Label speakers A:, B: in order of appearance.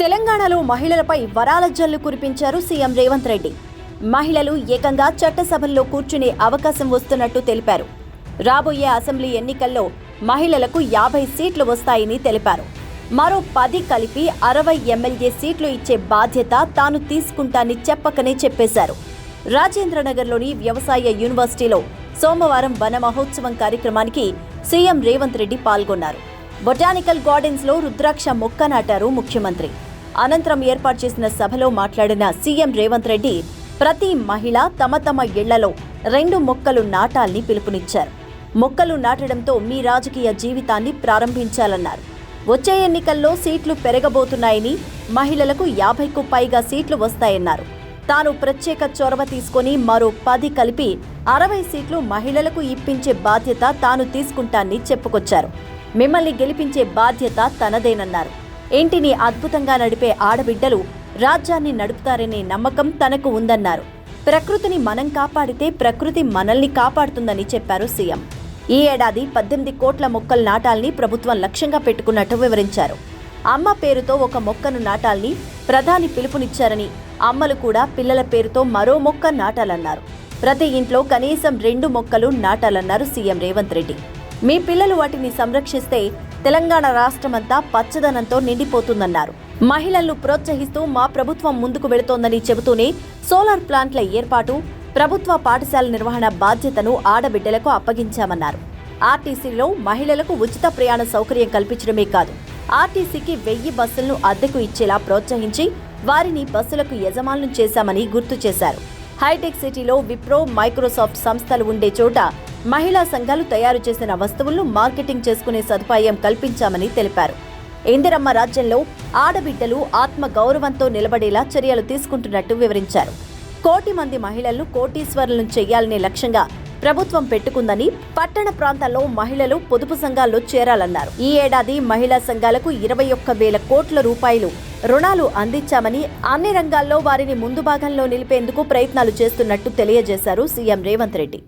A: తెలంగాణలో మహిళలపై వరాల జల్లు కురిపించారు సీఎం రేవంత్ రెడ్డి. మహిళలు ఏకంగా చట్టసభల్లో కూర్చునే అవకాశం వస్తున్నట్టు తెలిపారు. రాబోయే అసెంబ్లీ ఎన్నికల్లో మహిళలకు యాభై సీట్లు వస్తాయని తెలిపారు. మరో పది కలిపి అరవై ఎమ్మెల్యే సీట్లు ఇచ్చే బాధ్యత తాను తీసుకుంటానని చెప్పకనే చెప్పేశారు. రాజేంద్రనగర్లోని వ్యవసాయ యూనివర్సిటీలో సోమవారం వన మహోత్సవం కార్యక్రమానికి సీఎం రేవంత్ రెడ్డి పాల్గొన్నారు. బొటానికల్ గార్డెన్స్లో రుద్రాక్ష మొక్క నాటారు ముఖ్యమంత్రి. అనంతరం ఏర్పాటు చేసిన సభలో మాట్లాడిన సీఎం రేవంత్ రెడ్డి ప్రతి మహిళ తమ తమ ఇళ్ళలో రెండు మొక్కలు నాటాలని పిలుపునిచ్చారు. మొక్కలు నాటడంతో మీ రాజకీయ జీవితాన్ని ప్రారంభించాలన్నారు. వచ్చే ఎన్నికల్లో సీట్లు పెరగబోతున్నాయని మహిళలకు యాభైకు పైగా సీట్లు వస్తాయన్నారు. తాను ప్రత్యేక చొరవ తీసుకొని మరో పది కలిపి అరవై సీట్లు మహిళలకు ఇప్పించే బాధ్యత తాను తీసుకుంటానని చెప్పుకొచ్చారు. మిమ్మల్ని గెలిపించే బాధ్యత తనదేనన్నారు. ఇంటిని అద్భుతంగా నడిపే ఆడబిడ్డలు రాజ్యాన్ని నడుపుతారనే నమ్మకం తనకు ఉందన్నారు. ప్రకృతిని మనం కాపాడితే ప్రకృతి మనల్ని కాపాడుతుందని చెప్పారు సీఎం. ఈ ఏడాది పద్దెనిమిది కోట్ల మొక్కలు నాటాలని ప్రభుత్వం లక్ష్యంగా పెట్టుకున్నట్టు వివరించారు. అమ్మ పేరుతో ఒక మొక్కను నాటాలని ప్రధాని పిలుపునిచ్చారని అమ్మలు కూడా పిల్లల పేరుతో మరో మొక్క నాటాలన్నారు. ప్రతి ఇంట్లో కనీసం రెండు మొక్కలు నాటాలన్నారు సీఎం రేవంత్ రెడ్డి. మీ పిల్లలు వాటిని సంరక్షిస్తే తెలంగాణ రాష్ట్రమంతా పచ్చదనంతో నిండిపోతుందన్నారు. మహిళలను ప్రోత్సహిస్తూ మా ప్రభుత్వం ముందుకు వెళుతోందని చెబుతూనే సోలార్ ప్లాంట్ల ఏర్పాటు ప్రభుత్వ పాఠశాల నిర్వహణ బాధ్యతను ఆడబిడ్డలకు అప్పగించామన్నారు. ఆర్టీసీలో మహిళలకు ఉచిత ప్రయాణ సౌకర్యం కల్పించడమే కాదు ఆర్టీసీకి వెయ్యి బస్సులను అద్దెకు ఇచ్చేలా ప్రోత్సహించి వారిని బస్సులకు యజమానులు చేశామని గుర్తు చేశారు. హైటెక్ సిటీలో విప్రో మైక్రోసాఫ్ట్ సంస్థలు ఉండే చోట మహిళా సంఘాలు తయారు చేసిన వస్తువులను మార్కెటింగ్ చేసుకునే సదుపాయం కల్పించామని తెలిపారు. ఇందిరమ్మ రాజ్యంలో ఆడబిడ్డలు ఆత్మ గౌరవంతో నిలబడేలా చర్యలు తీసుకుంటున్నట్టు వివరించారు. కోటి మంది మహిళలను కోటీశ్వరులను చేయాలనే లక్ష్యంగా ప్రభుత్వం పెట్టుకుందని పట్టణ ప్రాంతాల్లో మహిళలు పొదుపు సంఘాల్లో చేరాలన్నారు. ఈ ఏడాది మహిళా సంఘాలకు ఇరవై ఒక్క వేల కోట్ల రూపాయలు రుణాలు అందించామని అన్ని రంగాల్లో వారిని ముందు భాగంలో నిలిపేందుకు ప్రయత్నాలు చేస్తున్నట్టు తెలియజేశారు సీఎం రేవంత్ రెడ్డి.